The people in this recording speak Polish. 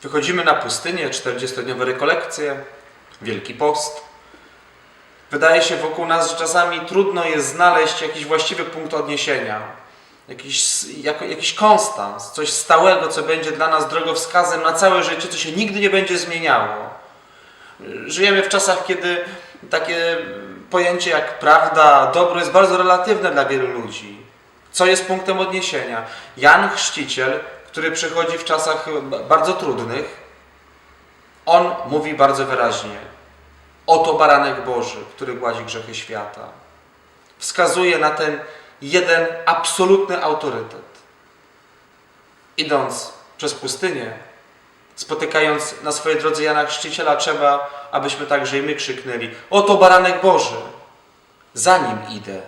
Wchodzimy na pustynię, 40-dniowe rekolekcje, Wielki Post. Wydaje się wokół nas, że czasami trudno jest znaleźć jakiś właściwy punkt odniesienia, jakiś, jako, jakiś konstans, coś stałego, co będzie dla nas drogowskazem na całe życie, co się nigdy nie będzie zmieniało. Żyjemy w czasach, kiedy takie pojęcie jak prawda, dobro jest bardzo relatywne dla wielu ludzi. Co jest punktem odniesienia? Jan Chrzciciel, który przychodzi w czasach ba- bardzo trudnych, on mówi bardzo wyraźnie: Oto baranek Boży, który gładzi grzechy świata. Wskazuje na ten jeden absolutny autorytet. Idąc przez pustynię, spotykając na swojej drodze Jana Chrzciciela, trzeba, abyśmy także i my krzyknęli: Oto baranek Boży, za nim idę.